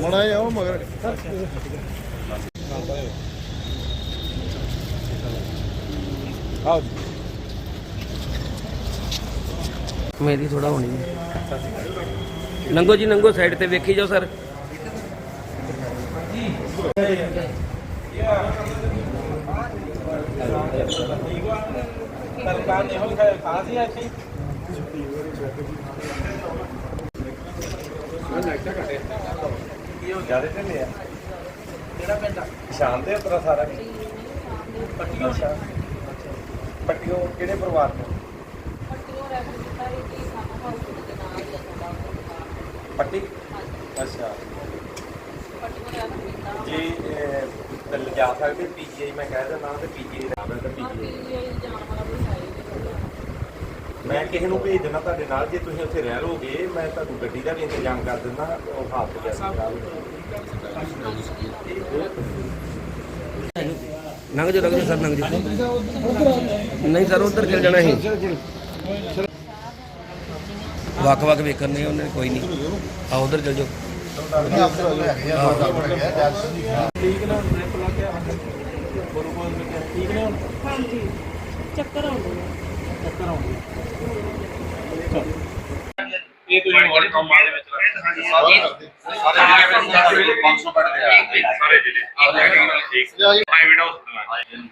ਮਣਾ ਜਾਓ ਮਗਰ ਮੇਰੀ ਥੋੜਾ ਹੋਣੀ ਨੰਗੋ ਜੀ, ਨੰਗੋ ਸਾਈਡ ਤੇ ਵੇਖੀ ਜਾਓ ਸਰ। ਸਰਕਾਰ ਨੇ ਹੋਈ ਖਾਸ ਹੀ ਆਖੀ ਜ਼ਿਆਦਾ ਤੇ ਲਿਆ ਕਿਹੜਾ ਪਿੰਡ ਆ? ਸ਼ਾਨ ਦੇ ਉਤਰਾ ਸਾਰਾ ਪੱਟੀਓ। ਅੱਛਾ। ਪੱਟੀਓ ਕਿਹੜੇ ਪਰਿਵਾਰ ਤੋਂ ਪੱਟੀ? ਅੱਛਾ। ਜੀ, ਇਹ ਲਿਜਾ ਸਕਦੇ ਪੀਜੀਆਈ ਮੈਂ ਕਹਿ ਦਿੰਦਾ ਤੇ ਪੀਜੀਆਈ ਦਾ ਨਾਮ ਹੈ ਤੇ ਮੈਂ ਕਿਸੇ ਨੂੰ ਭੇਜ ਦੇਣਾ ਤੁਹਾਡੇ ਨਾਲ ਜੇ ਤੁਸੀਂ ਉੱਥੇ ਰਹਿ ਲੋਗੇ ਮੈਂ ਤੁਹਾਨੂੰ ਗੱਡੀ ਦਾ ਵੀ ਇੰਤਜ਼ਾਮ ਕਰ ਦਿੰਦਾ ਉਹ ਹਾਥ ਤੇ ਨੰਗ ਜਾਓ ਨੰਗ ਜਾਓ ਸਰ ਨੰਗ ਜਾਓ ਨਹੀਂ ਸਰ ਉਧਰ ਚਲ ਜਾਣਾ ਸੀ। ਵੱਖ ਵੱਖ ਵੇਖਣ ਨੇ ਉਹਨੇ ਕੋਈ ਨਹੀਂ। ਆ ਉਧਰ ਚਲ ਜਾਓ। ਠੀਕ ਨਾ ਟ੍ਰਿਪ ਲਾ ਕੇ ਬੋਲੋ ਬੋਲ ਕੇ ਠੀਕ ਨੇ ਹੁਣ? ਹਾਂਜੀ ਚੱਕਰ ਆਉਂਦੇ ਚੱਕਰ ਆਉਂਦੇ ਇਹ ਤੁਸੀਂ ਵਰਲਡ ਕੰਮਾਂ ਦੇ ਵਿੱਚ ਸਾਰੇ ਸਾਰੇ ਜਿਹੜੇ ਵਿੱਚ 500 ਬੈਠ ਦੇ ਆ ਸਾਰੇ ਜਿਹੜੇ ਪ੍ਰਾਈਵੇਟ ਹਸਪਤਾਲ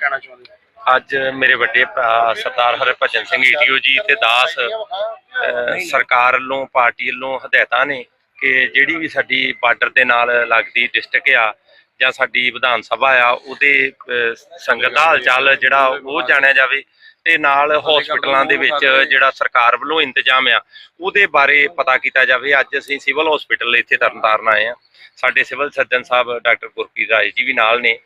ਕਹਿਣਾ ਚਾਹੁੰਦੇ ਅੱਜ ਮੇਰੇ ਵੱਡੇ ਭਰਾ ਸਰਦਾਰ ਹਰਭਜਨ ਸਿੰਘ ਈਟੀਓ ਜੀ ਤੇ ਦਾਸ ਸਰਕਾਰ ਵੱਲੋਂ, ਪਾਰਟੀ ਵੱਲੋਂ ਹਦਾਇਤਾਂ ਨੇ ਕਿ ਜਿਹੜੀ ਵੀ ਸਾਡੀ ਬਾਰਡਰ ਦੇ ਨਾਲ ਲੱਗਦੀ ਡਿਸਟ੍ਰਿਕਟ ਆ ਜਾਂ ਸਾਡੀ ਵਿਧਾਨ ਸਭਾ ਆ, ਉਹਦੇ ਸੰਗਤ ਦਾ ਹਾਲਚਾਲ ਜਿਹੜਾ ਉਹ ਜਾਣਿਆ ਜਾਵੇ ਤੇ ਨਾਲ ਹਸਪੀਟਲਾਂ ਦੇ ਵਿੱਚ ਜਿਹੜਾ ਸਰਕਾਰ ਵੱਲੋਂ ਇੰਤਜ਼ਾਮ ਆ ਉਹਦੇ ਬਾਰੇ ਪਤਾ ਕੀਤਾ ਜਾਵੇ। ਅੱਜ ਅਸੀਂ ਸਿਵਲ ਹਸਪੀਟਲ ਇੱਥੇ ਤਰਨਤਾਰਨ ਆਏ ਆ ਸਾਡੇ ਸਿਵਲ ਸਰਜਨ ਸਾਹਿਬ ਡਾਕਟਰ ਗੁਰਪ੍ਰੀਤ ਰਾਏ ਜੀ ਵੀ ਨਾਲ ਨੇ।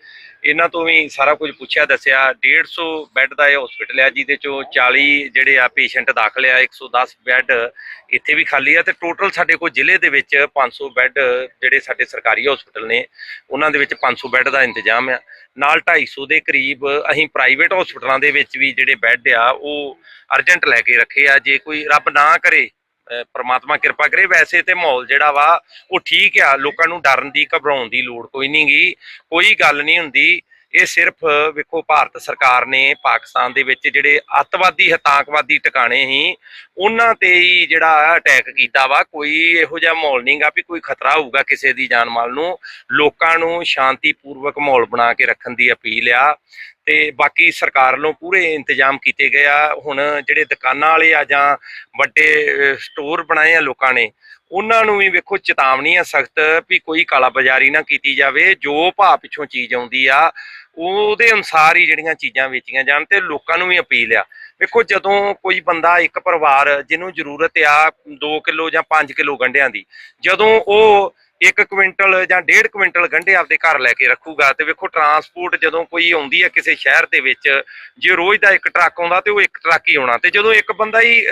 ਇਹਨਾਂ ਤੋਂ ਵੀ ਸਾਰਾ ਕੁਝ ਪੁੱਛਿਆ ਦੱਸਿਆ। 150 ਬੈੱਡ ਦਾ ਇਹ ਹਸਪੀਟਲ ਆ ਜਿਹਦੇ ਚੋਂ 40 ਜਿਹੜੇ ਆ ਪੇਸ਼ੈਂਟ ਦਾਖਲ ਆ 110 ਬੈੱਡ ਇੱਥੇ ਵੀ ਖਾਲੀ ਆ ਤੇ ਟੋਟਲ ਸਾਡੇ ਕੋਲ ਜ਼ਿਲ੍ਹੇ ਦੇ ਵਿੱਚ 500 ਬੈੱਡ ਜਿਹੜੇ ਸਾਡੇ ਸਰਕਾਰੀ ਹਸਪੀਟਲ ਨੇ ਉਹਨਾਂ ਦੇ ਵਿੱਚ 500 ਬੈੱਡ ਦਾ ਇੰਤਜ਼ਾਮ ਆ। ਨਾਲ 250 ਦੇ ਕਰੀਬ ਅਸੀਂ ਪ੍ਰਾਈਵੇਟ ਹਸਪੀਟਲਾਂ ਦੇ ਵਿੱਚ ਵੀ ਜਿਹੜੇ ਬੈੱਡ ਆ, ਉਹ ਅਰਜੈਂਟ ਲੈ ਕੇ ਰੱਖੇ ਆ, ਜੇ ਕੋਈ ਰੱਬ ਨਾ ਕਰੇ, ਅਹ ਕਿਰਪਾ ਕਰੇ, ਵੈਸੇ ਤੇ ਮਾਹੌਲ ਜਿਹੜਾ ਵਾ, ਉਹ ਠੀਕ ਆ, ਲੋਕਾਂ ਨੂੰ ਡਰਨ ਦੀ, ਘਬਰਾਉਣ ਦੀ ਲੋੜ ਕੋਈ ਨਹੀਂ ਕੋਈ ਗੱਲ ਨਹੀਂ ਹੁੰਦੀ। ਇਹ ਸਿਰਫ ਵੇਖੋ, ਭਾਰਤ ਸਰਕਾਰ ਨੇ ਪਾਕਿਸਤਾਨ ਦੇ ਵਿੱਚ ਜਿਹੜੇ ਅੱਤਵਾਦੀ, ਹਤਾਂਕਵਾਦੀ ਟਿਕਾਣੇ ਸੀ, ਉਹਨਾਂ ਤੇ ਹੀ ਜਿਹੜਾ ਅਟੈਕ ਕੀਤਾ ਵਾ, ਕੋਈ ਇਹੋ ਜਿਹਾ ਮਾਹੌਲ ਨਹੀਂਗਾ ਵੀ ਕੋਈ ਖਤਰਾ ਹੋਊਗਾ ਕਿਸੇ ਦੀ ਜਾਨ ਮਾਲ ਨੂੰ। ਲੋਕਾਂ ਨੂੰ ਸ਼ਾਂਤੀਪੂਰਵਕ ਮਾਹੌਲ ਬਣਾ ਕੇ ਰੱਖਣ ਦੀ ਅਪੀਲ ਆ। ਤੇ ਬਾਕੀ ਸਰਕਾਰ ਵੱਲੋਂ ਪੂਰੇ ਇੰਤਜ਼ਾਮ ਕੀਤੇ ਗਏ ਆ। ਹੁਣ ਜਿਹੜੇ ਦੁਕਾਨਾਂ ਵਾਲੇ ਆ ਜਾਂ ਵੱਡੇ ਸਟੋਰ ਬਣਾਏ ਆ ਲੋਕਾਂ ਨੇ, ਉਹਨਾਂ ਨੂੰ ਵੀ ਵੇਖੋ ਚੇਤਾਵਨੀ ਆ ਸਖਤ ਵੀ ਕੋਈ ਕਾਲਾ ਬਾਜ਼ਾਰੀ ਨਾ ਕੀਤੀ ਜਾਵੇ। ਜੋ ਭਾਅ ਪਿੱਛੋਂ ਚੀਜ਼ ਆਉਂਦੀ ਆ, ਉਹਦੇ ਅਨੁਸਾਰ ਹੀ ਜਿਹੜੀਆਂ ਚੀਜ਼ਾਂ ਵੇਚੀਆਂ ਜਾਣ ਤੇ ਲੋਕਾਂ ਨੂੰ ਵੀ ਅਪੀਲ ਆ। ਵੇਖੋ ਜਦੋਂ ਕੋਈ ਬੰਦਾ, ਇੱਕ ਪਰਿਵਾਰ ਜਿਹਨੂੰ ਜ਼ਰੂਰਤ ਆ 2 ਕਿਲੋ ਜਾਂ 5 ਕਿਲੋ ਗੰਢਿਆਂ ਦੀ, ਜਦੋਂ ਉਹ 1 ਕੁਇੰਟਲ ਜਾਂ 1.5 ਕੁਇੰਟਲ ਗੰਢੇ ਆਪਦੇ ਘਰ ਲੈ ਕੇ ਰੱਖੂਗਾ ਤੇ ਵੇਖੋ ਟਰਾਂਸਪੋਰਟ ਜਦੋਂ ਕੋਈ ਆਉਂਦੀ ਹੈ ਕਿਸੇ ਸ਼ਹਿਰ ਦੇ ਵਿੱਚ, ਜੇ ਰੋਜ਼ ਦਾ ਇੱਕ ਟਰੱਕ ਆਉਂਦਾ ਤੇ ਉਹ ਇੱਕ ਟਰੱਕ ਹੀ ਆਉਣਾ ਤੇ ਜਦੋਂ ਇੱਕ ਬੰਦਾ ਹੀ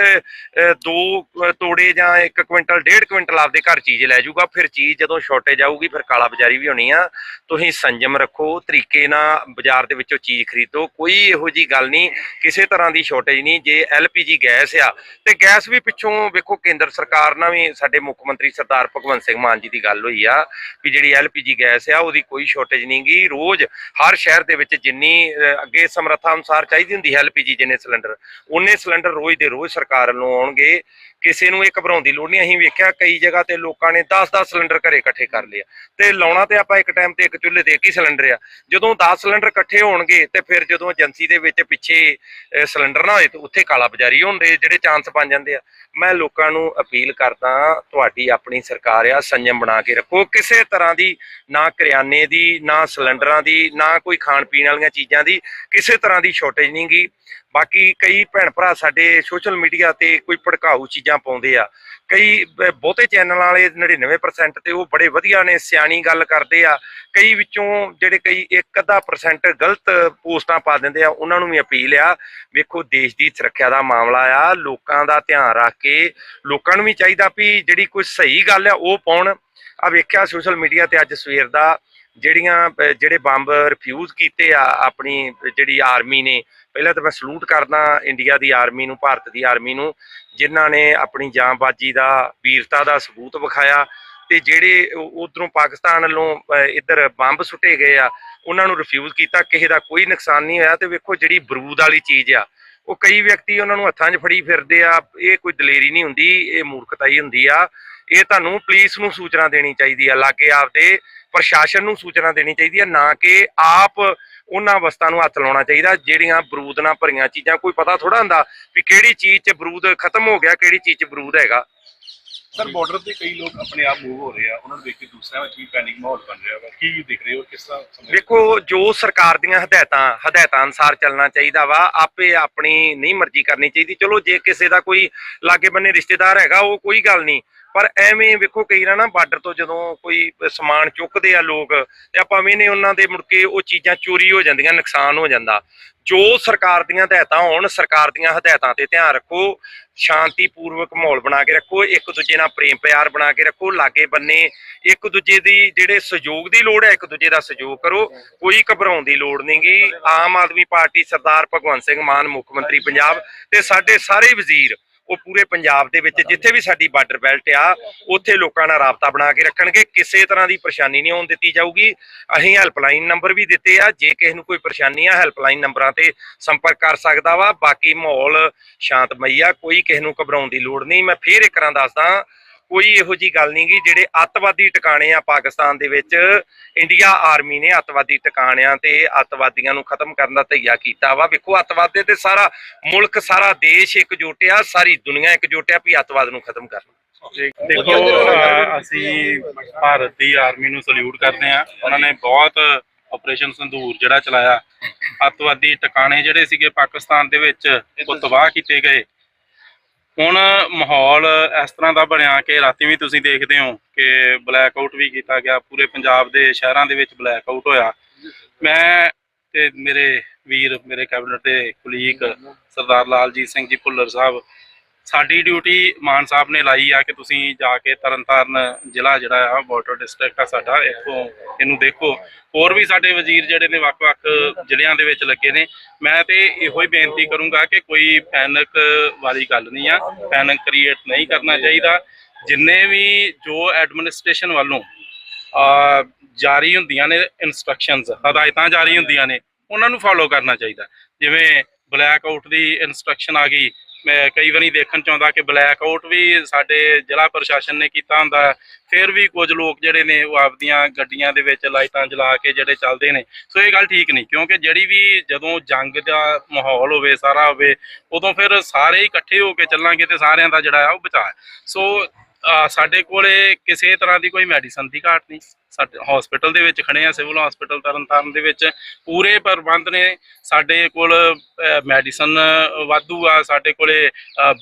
ਦੋ ਤੋੜੇ ਜਾਂ 1 ਕੁਇੰਟਲ 1.5 ਕੁਇੰਟਲ ਆਪਦੇ ਘਰ ਚੀਜ਼ ਲੈ ਜਾਊਗਾ, ਫਿਰ ਚੀਜ਼ ਜਦੋਂ ਸ਼ਾਰਟੇਜ ਆਊਗੀ, ਫਿਰ ਕਾਲਾ ਬਾਜ਼ਾਰੀ ਵੀ ਹੋਣੀ ਆ। ਤੁਸੀਂ ਸੰਜਮ ਰੱਖੋ, ਤਰੀਕੇ ਨਾਲ ਬਾਜ਼ਾਰ ਦੇ ਵਿੱਚੋਂ ਚੀਜ਼ ਖਰੀਦੋ, ਕੋਈ ਇਹੋ ਜੀ ਗੱਲ ਨਹੀਂ, ਕਿਸੇ ਤਰ੍ਹਾਂ ਦੀ ਸ਼ਾਰਟੇਜ ਨਹੀਂ, ਜੇ ਐਲਪੀਜੀ ਗੈਸ ਆ ਤੇ ਗੈਸ ਵੀ ਪਿੱਛੋਂ ਵੇਖੋ ਕੇਂਦਰ ਸਰਕਾਰ ਨਾਲ ਵੀ ਸਾਡੇ ਮੁੱਖ ਮੰਤਰੀ ਸਰਦਾਰ ਭਗਵੰਤ ਸਿੰਘ ਮਾਨ ਜੀ ਦੀ ਗੱਲ ਗੱਲ ਹੋਈ ਆ ਕਿ ਜਿਹੜੀ ਐਲਪੀਜੀ ਗੈਸ ਆ, ਉਹਦੀ ਕੋਈ ਸ਼ਾਰਟੇਜ ਨਹੀਂ ਗੀ। ਰੋਜ਼ ਹਰ ਸ਼ਹਿਰ ਦੇ ਵਿੱਚ ਜਿੰਨੀ ਅੱਗੇ ਸਮਰੱਥਾ ਅਨੁਸਾਰ ਚਾਹੀਦੀ ਹੁੰਦੀ ਹੈ ਐਲਪੀਜੀ ਜਿੰਨੇ ਸਿਲੰਡਰ ਉਹਨੇ ਸਿਲੰਡਰ ਰੋਜ਼ ਦੇ ਰੋਜ਼ ਸਰਕਾਰ ਵੱਲੋਂ ਆਉਣਗੇ। ਕਿਸੇ ਨੂੰ ਇਹ ਘਬਰਾਉਣ ਦੀ ਲੋੜ ਨਹੀਂ। ਅਸੀਂ ਵੇਖਿਆ ਕਈ ਜਗ੍ਹਾ ਤੇ ਲੋਕਾਂ ਨੇ 10-10 ਸਿਲੰਡਰ ਘਰੇ ਇਕੱਠੇ ਕਰ ਲਿਆ ਤੇ ਲਾਉਣਾ ਤੇ ਆਪਾਂ ਇੱਕ ਟਾਈਮ ਤੇ ਇੱਕ ਚੁੱਲ੍ਹੇ ਤੇ ਇੱਕ ਹੀ ਸਿਲੰਡਰ ਆ। ਜਦੋਂ 10 ਸਿਲੰਡਰ ਇਕੱਠੇ ਹੋਣਗੇ ਤੇ ਫਿਰ ਜਦੋਂ ਏਜੰਸੀ ਦੇ ਵਿੱਚ ਪਿੱਛੇ ਸਿਲੰਡਰ ਨਾ ਹੋਏ ਤੇ ਉੱਥੇ ਕਾਲਾ ਬਜਾਰੀ ਹੁੰਦੇ ਜਿਹੜੇ ਚਾਂਸ ਬਣ ਜਾਂਦੇ ਆ। ਮੈਂ ਲੋਕਾਂ ਨੂੰ ਅਪੀਲ ਕਰਦਾ, ਤੁਹਾਡੀ ਆਪਣੀ ਸਰਕਾਰ ਆ, ਸੰਯਮ ਬਣਾ ਕੇ ਰੱਖੋ। ਕਿਸੇ ਤਰ੍ਹਾਂ ਦੀ ਨਾ ਕਰਿਆਨੇ ਦੀ, ਨਾ ਸਿਲੰਡਰਾਂ ਦੀ, ਨਾ ਕੋਈ ਖਾਣ ਪੀਣ ਵਾਲੀਆਂ ਚੀਜ਼ਾਂ ਦੀ ਕਿਸੇ ਤਰ੍ਹਾਂ ਦੀ ਸ਼ਾਰਟੇਜ ਨਹੀਂ ਗੀ ਬਾਕੀ ਕਈ ਭੈਣ ਭਰਾ ਸਾਡੇ ਸੋਸ਼ਲ ਮੀਡੀਆ ਤੇ ਕੋਈ ਭੜਕਾਊ ਚੀਜ਼ਾਂ ਪਾਉਂਦੇ ਆ। ਕਈ ਬਹੁਤੇ ਚੈਨਲ ਵਾਲੇ 99% ਤੇ ਉਹ ਬੜੇ ਵਧੀਆ ਨੇ, ਸਿਆਣੀ ਗੱਲ ਕਰਦੇ ਆ। ਕਈ ਵਿੱਚੋਂ ਜਿਹੜੇ ਕਈ ਇੱਕ ਅੱਧਾ ਪਰਸੈਂਟ ਗਲਤ ਪੋਸਟਾਂ ਪਾ ਦਿੰਦੇ ਆ, ਉਹਨਾਂ ਨੂੰ ਵੀ ਅਪੀਲ ਆ, ਵੇਖੋ ਦੇਸ਼ ਦੀ ਸੁਰੱਖਿਆ ਦਾ ਮਾਮਲਾ ਆ, ਲੋਕਾਂ ਦਾ ਧਿਆਨ ਰੱਖ ਕੇ ਲੋਕਾਂ ਨੂੰ ਵੀ ਚਾਹੀਦਾ ਵੀ ਜਿਹੜੀ ਕੋਈ ਸਹੀ ਗੱਲ ਆ ਉਹ ਪਾਉਣ। ਆ ਵੇਖਿਆ ਸੋਸ਼ਲ ਮੀਡੀਆ ਤੇ ਅੱਜ ਸਵੇਰ ਦਾ ਜਿਹੜੀਆਂ ਜਿਹੜੇ ਬੰਬ ਰਿਫਿਊਜ਼ ਕੀਤੇ ਆ, ਆਪਣੀ ਜਿਹੜੀ ਆਰਮੀ ਨੇ, ਪਹਿਲਾਂ ਤਾਂ ਮੈਂ ਸਲੂਟ ਕਰਦਾ ਇੰਡੀਆ ਦੀ ਆਰਮੀ ਨੂੰ, ਭਾਰਤ ਦੀ ਆਰਮੀ ਨੂੰ, ਜਿਨ੍ਹਾਂ ਨੇ ਆਪਣੀ ਜਾਂਬਾਜ਼ੀ ਦਾ, ਵੀਰਤਾ ਦਾ ਸਬੂਤ ਵਿਖਾਇਆ ਤੇ ਜਿਹੜੇ ਉਧਰੋਂ ਪਾਕਿਸਤਾਨ ਵੱਲੋਂ ਇੱਧਰ ਬੰਬ ਸੁੱਟੇ ਗਏ ਆ, ਉਹਨਾਂ ਨੂੰ ਰਿਫਿਊਜ਼ ਕੀਤਾ, ਕਿਸੇ ਦਾ ਕੋਈ ਨੁਕਸਾਨ ਨਹੀਂ ਹੋਇਆ ਤੇ ਵੇਖੋ ਜਿਹੜੀ ਬਰੂਦ ਵਾਲੀ ਚੀਜ਼ ਆ, ਉਹ ਕਈ ਵਿਅਕਤੀ ਉਹਨਾਂ ਨੂੰ ਹੱਥਾਂ 'ਚ ਫੜੀ ਫਿਰਦੇ ਆ, ਇਹ ਕੋਈ ਦਲੇਰੀ ਨਹੀਂ ਹੁੰਦੀ, ਇਹ ਮੂਰਖਤਾ ਹੀ ਹੁੰਦੀ ਆ, ਇਹ ਤੁਹਾਨੂੰ ਪੁਲਿਸ ਨੂੰ ਸੂਚਨਾ ਦੇਣੀ ਚਾਹੀਦੀ ਆ, ਲਾਗੇ ਆਪਦੇ ਪ੍ਰਸ਼ਾਸਨ ਨੂੰ ਸੂਚਨਾ ਦੇਣੀ ਚਾਹੀਦੀ ਆ ਨਾ ਕਿ ਆਪ ਉਹਨਾਂ ਵਸਤਾਂ ਨੂੰ ਹੱਥ ਲਾਉਣਾ ਚਾਹੀਦਾ ਜਿਹੜੀਆਂ ਬਰੂਦ ਨਾਲ ਭਰੀਆਂ ਚੀਜ਼ਾਂ ਕੋਈ ਪਤਾ ਥੋੜਾ ਹੁੰਦਾ ਵੀ ਕਿਹੜੀ ਚੀਜ਼ 'ਚ ਬਰੂਦ ਖਤਮ ਹੋ ਗਿਆ ਕਿਹੜੀ ਚੀਜ਼ 'ਚ ਬਰੂਦ ਹੈਗਾ। ਸਰ ਬਾਰਡਰ ਤੇ ਕਈ ਲੋਕ ਆਪਣੇ ਆਪ ਮੂਵ ਹੋ ਰਹੇ ਆ ਉਹਨਾਂ ਨੂੰ ਦੇਖ ਕੇ ਦੂਸਰਿਆਂ ਵਿੱਚ ਵੀ ਪੈਨਿਕ ਮਾਹੌਲ ਬਣ ਰਿਹਾ ਵਾ। ਕੀ ਦੇਖ ਰਹੇ ਹੋ ਕਿਸ ਤਰ੍ਹਾਂ ਵੇਖੋ ਜੋ ਸਰਕਾਰ ਦੀਆਂ ਹਦਾਇਤਾਂ ਹਦਾਇਤਾਂ ਅਨੁਸਾਰ ਚੱਲਣਾ ਚਾਹੀਦਾ ਵਾ ਆਪੇ ਆਪਣੀ ਨਹੀਂ ਮਰਜ਼ੀ ਕਰਨੀ ਚਾਹੀਦੀ। ਚਲੋ ਜੇ ਕਿਸੇ ਦਾ ਕੋਈ ਲਾਗੇ ਬੰਨੇ ਰਿਸ਼ਤੇਦਾਰ ਹੈਗਾ ਉਹ ਕੋਈ ਗੱਲ ਨਹੀਂ। ਪਰ ਐਵੇਂ ਵੇਖੋ ਕਈ ਨਾ ਬਾਰਡਰ ਤੋਂ ਜਦੋਂ ਕੋਈ ਸਮਾਨ ਚੁੱਕਦੇ ਆ ਲੋਕ, ਤੇ ਆਪਾਂ ਵੀ ਨੇ ਉਹਨਾਂ ਦੇ ਮੁੜ ਕੇ ਉਹ ਚੀਜ਼ਾਂ ਚੋਰੀ ਹੋ ਜਾਂਦੀਆਂ, ਨੁਕਸਾਨ ਹੋ ਜਾਂਦਾ। ਜੋ ਸਰਕਾਰ ਦੀਆਂ ਹਦਾਇਤਾਂ ਹੋਣ, ਸਰਕਾਰ ਦੀਆਂ ਹਦਾਇਤਾਂ ਤੇ ਧਿਆਨ ਰੱਖੋ, ਸ਼ਾਂਤੀਪੂਰਵਕ ਮਾਹੌਲ ਬਣਾ ਕੇ ਰੱਖੋ, ਇੱਕ ਦੂਜੇ ਨਾਲ ਪ੍ਰੇਮ ਪਿਆਰ ਬਣਾ ਕੇ ਰੱਖੋ, ਲਾਗੇ ਬੰਨੇ, ਇੱਕ ਦੂਜੇ ਦੀ ਜਿਹੜੇ ਸਹਿਯੋਗ ਦੀ ਲੋੜ ਹੈ, ਇੱਕ ਦੂਜੇ ਦਾ ਸਹਿਯੋਗ ਕਰੋ, ਕੋਈ ਘਬਰਾਉਣ ਦੀ ਲੋੜ ਨਹੀਂਗੀ ਆਮ ਆਦਮੀ ਪਾਰਟੀ ਸਰਦਾਰ ਭਗਵੰਤ ਸਿੰਘ ਮਾਨ, ਮੁੱਖ ਮੰਤਰੀ ਪੰਜਾਬ ਤੇ ਸਾਡੇ ਸਾਰੇ ਵਜ਼ੀਰ ਉਹ ਪੂਰੇ ਪੰਜਾਬ ਦੇ ਵਿੱਚ, ਜਿੱਥੇ ਵੀ ਸਾਡੀ ਬਾਰਡਰ ਬੈਲਟ ਆ, ਉੱਥੇ ਲੋਕਾਂ ਨਾਲ ਰਾਬਤਾ ਬਣਾ ਕੇ ਰੱਖਣਗੇ। ਕਿਸੇ ਤਰ੍ਹਾਂ ਦੀ ਪਰੇਸ਼ਾਨੀ ਨਹੀਂ ਆਉਣ ਦਿੱਤੀ ਜਾਊਗੀ। ਅਸੀਂ ਹੈਲਪਲਾਈਨ ਨੰਬਰ ਵੀ ਦਿੱਤੇ ਆ। ਜੇ ਕਿਸੇ ਨੂੰ ਕੋਈ ਪਰੇਸ਼ਾਨੀ ਆ ਹੈਲਪਲਾਈਨ ਨੰਬਰਾਂ ਤੇ ਸੰਪਰਕ ਕਰ ਸਕਦਾ ਵਾ। ਬਾਕੀ ਮਾਹੌਲ ਸ਼ਾਂਤਮਈ ਆ। ਕੋਈ ਕਿਸੇ ਨੂੰ ਘਬਰਾਉਣ ਦੀ ਲੋੜ ਨਹੀਂ। ਮੈਂ ਫੇਰ ਇੱਕ ਵਾਰਾਂ ਦੱਸਦਾ ਕੋਈ ਇਹੋ ਜੀ ਗੱਲ ਨਹੀਂ ਗੀ ਜਿਹੜੇ ਅੱਤਵਾਦੀ ਟਿਕਾਣੇ ਆ ਪਾਕਿਸਤਾਨ ਦੇ ਵਿੱਚ। ਇੰਡੀਆ ਆਰਮੀ ਨੇ ਅੱਤਵਾਦੀ ਟਿਕਾਣਿਆਂ ਤੇ ਅੱਤਵਾਦੀਆਂ ਨੂੰ ਖਤਮ ਕਰਨ ਦਾ ਧਈਆ ਕੀਤਾ ਵਾ। ਵੇਖੋ ਅੱਤਵਾਦੇ ਤੇ ਸਾਰਾ ਮੁਲਕ ਸਾਰਾ ਦੇਸ਼ ਇਕਜੁੱਟ ਆ ਸਾਰੀ ਦੁਨੀਆ ਇਕਜੁੱਟ ਆ ਵੀ ਅੱਤਵਾਦ ਨੂੰ ਖਤਮ ਕਰਨਾ ਦੇਖੋ ਅਸੀਂ ਭਾਰਤ ਦੀ ਆਰਮੀ ਨੂੰ ਸਲੂਟ ਕਰਦੇ ਆ ਉਹਨਾਂ ਨੇ ਬਹੁਤ ਆਪਰੇਸ਼ਨ ਸੰਦੂਰ ਜਿਹੜਾ ਚਲਾਇਆ। ਅੱਤਵਾਦੀ ਟਿਕਾਣੇ ਜਿਹੜੇ ਸੀਗੇ ਪਾਕਿਸਤਾਨ ਦੇ ਵਿੱਚ ਉਹ ਤਬਾਹ ਕੀਤੇ ਗਏ। ਹੁਣ ਮਾਹੌਲ ਇਸ ਤਰ੍ਹਾਂ ਦਾ ਬਣਿਆ ਕਿ ਰਾਤੀ ਵੀ ਤੁਸੀਂ ਦੇਖਦੇ ਹੋ ਕਿ ਬਲੈਕ ਆਊਟ ਵੀ ਕੀਤਾ ਗਿਆ, ਪੂਰੇ ਪੰਜਾਬ ਦੇ ਸ਼ਹਿਰਾਂ ਦੇ ਵਿੱਚ ਬਲੈਕ ਆਊਟ ਹੋਇਆ। ਮੈਂ ਤੇ ਮੇਰੇ ਵੀਰ, ਮੇਰੇ ਕੈਬਨਿਟ ਦੇ ਕੁਲੀਗ ਸਰਦਾਰ ਲਾਲਜੀਤ ਸਿੰਘ ਜੀ ਭੁੱਲਰ ਸਾਹਿਬ ਸਾਡੀ ਡਿਊਟੀ ਮਾਨ ਸਾਹਿਬ ਨੇ ਲਾਈ ਆ ਕਿ ਤੁਸੀਂ ਜਾ ਕੇ ਤਰਨਤਾਰਨ ਜ਼ਿਲ੍ਹਾ ਜਿਹੜਾ ਆ ਬਾਰਡਰ ਡਿਸਟ੍ਰਿਕਟ ਆ ਸਾਡਾ, ਇੱਥੋਂ ਇਹਨੂੰ ਦੇਖੋ। ਹੋਰ ਵੀ ਸਾਡੇ ਵਜ਼ੀਰ ਜਿਹੜੇ ਨੇ ਵੱਖ-ਵੱਖ ਜ਼ਿਲ੍ਹਿਆਂ ਦੇ ਵਿੱਚ ਲੱਗੇ ਨੇ। ਮੈਂ ਤੇ ਇਹੋ ਹੀ ਬੇਨਤੀ ਕਰੂੰਗਾ ਕਿ ਕੋਈ ਪੈਨਿਕ ਵਾਲੀ ਗੱਲ ਨਹੀਂ ਆ। ਪੈਨਿਕ ਕ੍ਰੀਏਟ ਨਹੀਂ ਕਰਨਾ ਚਾਹੀਦਾ। ਜਿੰਨੇ ਵੀ ਜੋ ਐਡਮਿਨਿਸਟ੍ਰੇਸ਼ਨ ਵੱਲੋਂ, ਆ, ਜਾਰੀ ਹੁੰਦੀਆਂ ਨੇ ਇਨਸਟਰਕਸ਼ਨਸ ਹਦਾਇਤਾਂ ਜਾਰੀ ਹੁੰਦੀਆਂ ਨੇ, ਉਹਨਾਂ ਨੂੰ ਫਾਲੋ ਕਰਨਾ ਚਾਹੀਦਾ। ਜਿਵੇਂ ਬਲੈਕ ਆਊਟ ਦੀ ਇਨਸਟਰਕਸ਼ਨ ਆ ਗਈ ਕਈ ਵਾਰੀ ਦੇਖਣ ਚਾਹੁੰਦਾ ਕਿ ਬਲੈਕ ਆਊਟ ਵੀ ਸਾਡੇ ਜ਼ਿਲ੍ਹਾ ਪ੍ਰਸ਼ਾਸਨ ਨੇ ਕੀਤਾ ਹੁੰਦਾ ਫਿਰ ਵੀ ਕੁਝ ਲੋਕ ਜਿਹੜੇ ਨੇ ਉਹ ਆਪਦੀਆਂ ਗੱਡੀਆਂ ਦੇ ਵਿੱਚ ਲਾਈਟਾਂ ਜਲਾ ਕੇ ਜਿਹੜੇ ਚੱਲਦੇ ਨੇ। ਸੋ ਇਹ ਗੱਲ ਠੀਕ ਨਹੀਂ, ਕਿਉਂਕਿ ਜਿਹੜੀ ਵੀ ਜਦੋਂ ਜੰਗ ਦਾ ਮਾਹੌਲ ਹੋਵੇ, ਸਾਰਾ ਹੋਵੇ, ਉਦੋਂ ਫਿਰ ਸਾਰੇ ਇਕੱਠੇ ਹੋ ਕੇ ਚੱਲਾਂਗੇ ਤੇ ਸਾਰਿਆਂ ਦਾ ਜਿਹੜਾ ਆ ਉਹ ਬਚਾਅ ਸੋ ਅਹ ਸਾਡੇ ਕੋਲੇ ਕਿਸੇ ਤਰ੍ਹਾਂ ਦੀ ਕੋਈ ਮੈਡੀਸਨ ਦੀ ਘਾਟ ਨਹੀਂ। ਸਾਡੇ ਹਸਪੀਟਲ ਦੇ ਵਿੱਚ ਖੜੇ ਆ ਸਿਵਲ ਹਸਪੀਟਲ ਤਰਨਤਾਰਨ ਦੇ ਵਿੱਚ। ਪੂਰੇ ਪ੍ਰਬੰਧ ਨੇ ਸਾਡੇ ਕੋਲ ਮੈਡੀਸਨ ਵਾਧੂ ਆ, ਸਾਡੇ ਕੋਲੇ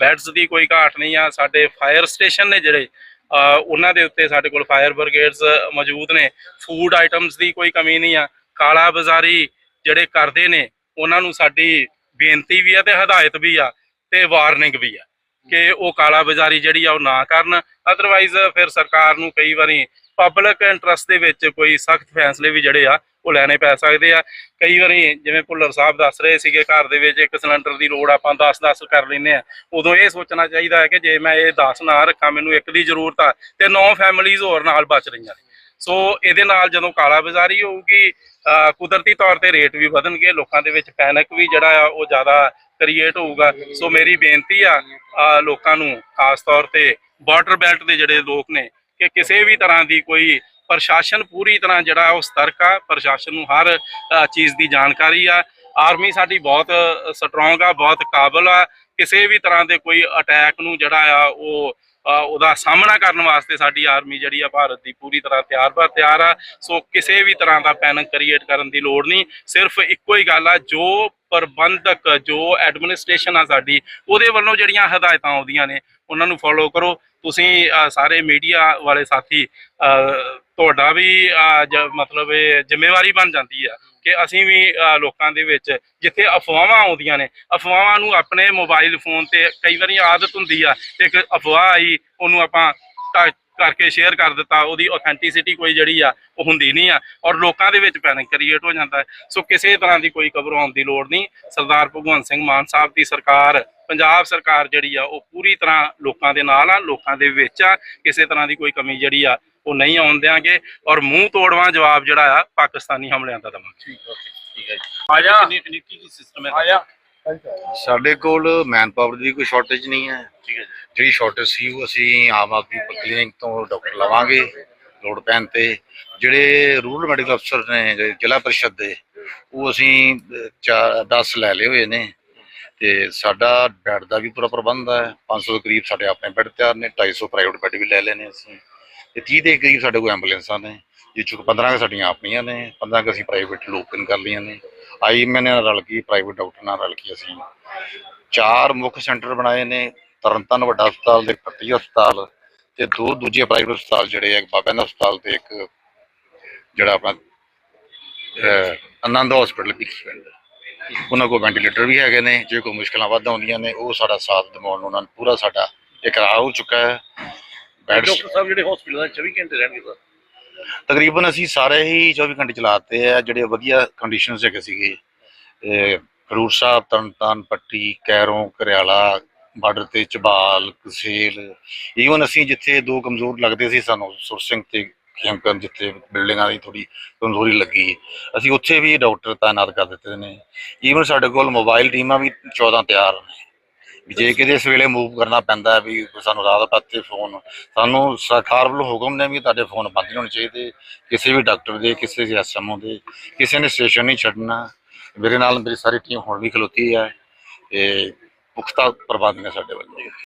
ਬੈੱਡਸ ਦੀ ਕੋਈ ਘਾਟ ਨਹੀਂ ਆ। ਸਾਡੇ ਫਾਇਰ ਸਟੇਸ਼ਨ ਨੇ ਜਿਹੜੇ ਅਹ ਉਹਨਾਂ ਦੇ ਉੱਤੇ ਸਾਡੇ ਕੋਲ ਫਾਇਰ ਬ੍ਰਿਗੇਡਸ ਮੌਜੂਦ ਨੇ। ਫੂਡ ਆਈਟਮਸ ਦੀ ਕੋਈ ਕਮੀ ਨਹੀਂ ਆ। ਕਾਲਾ ਬਾਜ਼ਾਰੀ ਜਿਹੜੇ ਕਰਦੇ ਨੇ, ਉਹਨਾਂ ਨੂੰ ਸਾਡੀ ਬੇਨਤੀ ਵੀ ਆ ਤੇ ਹਦਾਇਤ ਵੀ ਆ ਤੇ ਵਾਰਨਿੰਗ ਵੀ ਆ। ਕਿ ਉਹ ਕਾਲਾ ਬਾਜ਼ਾਰੀ ਜਿਹੜੀ ਆ ਉਹ ਨਾ ਕਰਨ। ਅਦਰਵਾਈਜ਼ ਫਿਰ ਸਰਕਾਰ ਨੂੰ ਕਈ ਵਾਰੀ ਪਬਲਿਕ ਇੰਟਰਸਟ ਦੇ ਵਿੱਚ ਕੋਈ ਸਖਤ ਫੈਸਲੇ ਵੀ ਜਿਹੜੇ ਆ, ਉਹ ਲੈਣੇ ਪੈ ਸਕਦੇ ਆ। ਕਈ ਵਾਰੀ ਜਿਵੇਂ ਭੁੱਲਰ ਸਾਹਿਬ ਦੱਸ ਰਹੇ ਸੀਗੇ, ਘਰ ਦੇ ਵਿੱਚ ਇੱਕ ਸਿਲੰਡਰ ਦੀ ਲੋੜ ਆਪਾਂ 10-10 ਕਰ ਲੈਂਦੇ ਆ। ਉਦੋਂ ਇਹ ਸੋਚਣਾ ਚਾਹੀਦਾ ਹੈ ਕਿ ਜੇ ਮੈਂ ਇਹ 10 ਨਾ ਰੱਖਾਂ, ਮੈਨੂੰ ਇੱਕ ਦੀ ਜ਼ਰੂਰਤ ਆ ਤੇ 9 ਫੈਮਿਲੀਜ਼ ਹੋਰ ਨਾਲ ਬਚ ਰਹੀਆਂ। ਸੋ ਇਹਦੇ ਨਾਲ ਜਦੋਂ ਕਾਲਾ ਬਾਜ਼ਾਰੀ ਹੋਊਗੀ, ਅਹ ਕੁਦਰਤੀ ਤੌਰ ਤੇ ਰੇਟ ਵੀ ਵਧਣਗੇ, ਲੋਕਾਂ ਦੇ ਵਿੱਚ ਪੈਨਿਕ ਵੀ ਜਿਹੜਾ ਆ, ਉਹ ਜ਼ਿਆਦਾ ਕ੍ਰੀਏਟ ਹੋਊਗਾ। ਸੋ ਮੇਰੀ ਬੇਨਤੀ ਆ ਲੋਕਾਂ ਨੂੰ, ਖਾਸ ਤੌਰ ਤੇ ਬਾਰਡਰ ਬੈਲਟ ਦੇ ਜਿਹੜੇ ਲੋਕ ਨੇ, ਕਿ ਕਿਸੇ ਵੀ ਤਰ੍ਹਾਂ ਦੀ ਕੋਈ ਪ੍ਰਸ਼ਾਸਨ ਪੂਰੀ ਤਰ੍ਹਾਂ ਜਿਹੜਾ ਉਹ ਸਤਰਕ ਆ, ਪ੍ਰਸ਼ਾਸਨ ਨੂੰ ਹਰ ਚੀਜ਼ ਦੀ ਜਾਣਕਾਰੀ ਆ। ਆਰਮੀ ਸਾਡੀ ਬਹੁਤ ਸਟਰੋਂਗ ਆ, ਬਹੁਤ ਕਾਬਲ ਆ। ਕਿਸੇ ਵੀ ਤਰ੍ਹਾਂ ਦੇ ਕੋਈ ਅਟੈਕ ਨੂੰ ਜਿਹੜਾ ਆ, ਉਹ ਉਹਦਾ ਸਾਹਮਣਾ ਕਰਨ ਵਾਸਤੇ ਸਾਡੀ ਆਰਮੀ ਜਿਹੜੀ ਆ ਭਾਰਤ ਦੀ ਪੂਰੀ ਤਰ੍ਹਾਂ ਤਿਆਰ ਬਰ ਤਿਆਰ ਆ। ਸੋ ਕਿਸੇ ਵੀ ਤਰ੍ਹਾਂ ਦਾ ਪੈਨਿਕ ਕ੍ਰੀਏਟ ਕਰਨ ਦੀ ਲੋੜ ਨਹੀਂ। ਸਿਰਫ ਇੱਕੋ ਹੀ ਗੱਲ ਆ, ਜੋ ਪ੍ਰਬੰਧਕ, ਜੋ ਐਡਮਿਨਿਸਟ੍ਰੇਸ਼ਨ ਆ ਸਾਡੀ, ਉਹਦੇ ਵੱਲੋਂ ਜਿਹੜੀਆਂ ਹਦਾਇਤਾਂ ਆਉਂਦੀਆਂ ਨੇ, ਉਹਨਾਂ ਨੂੰ ਫੋਲੋ ਕਰੋ। ਤੁਸੀਂ ਸਾਰੇ ਮੀਡੀਆ ਵਾਲੇ ਸਾਥੀ ਤੁਹਾਡਾ ਵੀ ਜ- ਮਤਲਬ ਇਹ ਜ਼ਿੰਮੇਵਾਰੀ ਬਣ ਜਾਂਦੀ ਆ ਕਿ ਅਸੀਂ ਵੀ ਲੋਕਾਂ ਦੇ ਵਿੱਚ ਜਿੱਥੇ ਅਫਵਾਹਾਂ ਆਉਂਦੀਆਂ ਨੇ, ਅਫਵਾਹਾਂ ਨੂੰ ਆਪਣੇ ਮੋਬਾਈਲ ਫੋਨ ਤੇ ਕਈ ਵਾਰੀ ਆਦਤ ਹੁੰਦੀ ਆ ਇੱਕ ਅਫਵਾਹ ਆਈ, ਉਹਨੂੰ ਆਪਾਂ ਕਰਕੇ ਸ਼ੇਅਰ ਕਰ ਦਿੱਤਾ, ਉਹਦੀ ਆਥੈਂਟਿਸਿਟੀ ਕੋਈ ਜਿਹੜੀ ਆ, ਉਹ ਹੁੰਦੀ ਨਹੀਂ ਆ ਔਰ ਲੋਕਾਂ ਦੇ ਵਿੱਚ ਪੈਨਿਕ ਕ੍ਰੀਏਟ ਹੋ ਜਾਂਦਾ। ਸੋ ਕਿਸੇ ਤਰ੍ਹਾਂ ਦੀ ਕੋਈ ਘਬਰਾਉਣ ਦੀ ਲੋੜ ਨਹੀਂ। ਸਰਦਾਰ ਭਗਵੰਤ ਸਿੰਘ ਮਾਨ ਸਾਹਿਬ ਦੀ ਸਰਕਾਰ ਪੰਜਾਬ ਸਰਕਾਰ ਜਿਹੜੀ ਆ ਉਹ ਪੂਰੀ ਤਰ੍ਹਾਂ ਲੋਕਾਂ ਦੇ ਨਾਲ ਆ ਲੋਕਾਂ ਦੇ ਵਿੱਚ ਆ ਕਿਸੇ ਤਰ੍ਹਾਂ ਦੀ ਕੋਈ ਕਮੀ ਜਿਹੜੀ ਆ ਉਹ ਨਹੀਂ ਆਉਣ ਦਿਆਂਗੇ ਔਰ ਮੂੰਹ ਤੋੜਵਾਂ ਜਵਾਬ ਜਿਹੜਾ ਆ ਪਾਕਿਸਤਾਨੀ ਹਮਲਿਆਂ ਦਾ ਦਵਾਂਗੇ। ਆ ਜਾ। ਕਿੰਨੀ ਕਿੰਨੀ ਕੀ ਸਿਸਟਮ ਹੈ? ਸਾਡੇ ਕੋਲ ਮੈਨ ਪਾਵਰ ਦੀ ਕੋਈ ਸ਼ਾਰਟੇਜ ਨਹੀਂ ਹੈ। ਠੀਕ ਹੈ ਜਿਹੜੀ ਸ਼ਾਰਟੇਜ ਸੀ ਉਹ ਅਸੀਂ ਆਮ ਆਦਮੀ ਕਲੀਨਿਕ ਤੋਂ ਡਾਕਟਰ ਲਵਾਂਗੇ ਲੋੜ ਪੈਣ ਤੇ। ਜਿਹੜੇ ਰੂਰਲ ਮੈਡੀਕਲ ਅਫਸਰ ਨੇ ਜਿਹੜੇ ਜ਼ਿਲ੍ਹਾ ਪਰਿਸ਼ਦ ਦੇ ਉਹ ਅਸੀਂ 10 ਲੈ ਲਏ ਹੋਏ ਨੇ। ਤੇ ਸਾਡਾ ਬੈੱਡ ਦਾ ਵੀ ਪੂਰਾ ਪ੍ਰਬੰਧ ਹੈ। 500 ਦੇ ਕਰੀਬ ਸਾਡੇ ਆਪਣੇ ਬੈੱਡ ਤਿਆਰ ਨੇ 250 ਪ੍ਰਾਈਵੇਟ ਬੈੱਡ ਵੀ ਲੈ ਲਏ ਨੇ ਅਸੀਂ। ਤੇ 30 ਦੇ ਕਰੀਬ ਸਾਡੇ ਕੋਲ ਐਂਬੂਲੈਂਸਾਂ ਨੇ, ਜਿਹ ਚੋਂ 15 ਕੁ ਸਾਡੀਆਂ ਆਪਣੀਆਂ ਨੇ 15 ਕੁ ਅਸੀਂ ਪ੍ਰਾਈਵੇਟ ਲੋਕਨ ਕਰ ਲਈਆਂ ਨੇ। ਆਈ ਮੈਂ ਨਾਲ ਰਲ ਕੇ ਪ੍ਰਾਈਵੇਟ ਡਾਕਟਰ ਨਾਲ ਰਲ ਕੇ ਅਸੀਂ ਚਾਰ ਮੁੱਖ ਸੈਂਟਰ ਬਣਾਏ ਨੇ, ਤਰਨਤਾਰਨ ਵੱਡਾ ਹਸਪਤਾਲ ਦੇ ਪੱਟੀ ਹਸਪਤਾਲ ਤੇ ਦੋ ਦੂਜੇ ਪ੍ਰਾਈਵੇਟ ਹਸਪਤਾਲ ਜਿਹੜੇ ਆ ਬਾਬਾ ਨਾਨਕ ਹਸਪਤਾਲ ਤੇ ਇੱਕ ਜਿਹੜਾ ਆਪਣਾ ਆਨੰਦ ਹਸਪੀਟਲ ਵਿਖੇ ਪੈਂਦਾ ਉਹਨਾਂ ਕੋਲ ਵੈਂਟੀਲੇਟਰ ਵੀ ਹੈਗੇ ਨੇ ਜੇ ਕੋਈ ਮੁਸ਼ਕਲਾਂ ਵੱਧ ਆਉਂਦੀਆਂ ਨੇ ਉਹ ਸਾਡਾ ਸਾਥ ਦਿਵਾਉਣ ਉਹਨਾਂ ਨੂੰ ਪੂਰਾ ਸਾਡਾ ਇਕਰਾਰ ਹੋ ਚੁੱਕਾ ਹੈ। ਬੈਡਸ ਡਾਕਟਰ ਸਾਹਿਬ ਜਿਹੜੇ ਹਸਪੀਟਲ ਦਾ 24 ਘੰਟੇ ਰਹਿਣਗੇ ਸਰ ਤਕਰੀਬਨ ਅਸੀਂ ਸਾਰੇ ਹੀ 24 ਘੰਟੇ ਚਲਾਤੇ ਆ ਜਿਹੜੇ ਵਧੀਆ ਕੰਡੀਸ਼ਨਸ ਹੈਗੇ ਸੀਗੇ। ਖਡੂਰ ਸਾਹਿਬ ਤਰਨਤਾਰਨ ਪੱਟੀ ਕੈਰੋਂ ਕਰਿਆਲਾ ਬਾਰਡਰ ਤੇ ਚਬਾਲ ਕਸੇਲ ਈਵਨ ਅਸੀਂ ਜਿੱਥੇ ਦੋ ਕਮਜ਼ੋਰ ਲੱਗਦੇ ਸੀ ਸਾਨੂੰ ਸੁਰ ਸਿੰਘ ਤੇ ਖੇਮਕਰਨ ਜਿੱਥੇ ਬਿਲਡਿੰਗਾਂ ਦੀ ਥੋੜੀ ਕਮਜ਼ੋਰੀ ਲੱਗੀ। ਅਸੀਂ ਉੱਥੇ ਵੀ ਡਾਕਟਰ ਤਾਇਨਾਤ ਕਰ ਦਿੱਤੇ ਨੇ। ਈਵਨ ਸਾਡੇ ਕੋਲ ਮੋਬਾਈਲ ਟੀਮਾਂ ਵੀ 14 ਤਿਆਰ ਨੇ। ਵੀ ਜੇ ਕਿਤੇ ਇਸ ਵੇਲੇ ਮੂਵ ਕਰਨਾ ਪੈਂਦਾ ਹੈ ਵੀ ਸਾਨੂੰ ਰਾਤ ਪਾਤੇ ਫੋਨ ਸਾਨੂੰ ਸਰਕਾਰ ਵੱਲੋਂ ਹੁਕਮ ਨੇ ਵੀ ਤੁਹਾਡੇ ਫੋਨ ਬੰਦ ਨਹੀਂ ਹੋਣੇ ਚਾਹੀਦੇ। ਕਿਸੇ ਵੀ ਡਾਕਟਰ ਦੇ, ਕਿਸੇ ਵੀ ਐਸਐਮਓ ਦੇ, ਕਿਸੇ ਨੇ ਸਟੇਸ਼ਨ ਨਹੀਂ ਛੱਡਣਾ। ਮੇਰੇ ਨਾਲ ਮੇਰੀ ਸਾਰੀ ਟੀਮ ਹੁਣ ਵੀ ਖਲੋਤੀ ਹੈ। ਇਹ ਪੁਖਤਾ ਪ੍ਰਬੰਧ ਨੇ ਸਾਡੇ ਵੱਲੋਂ।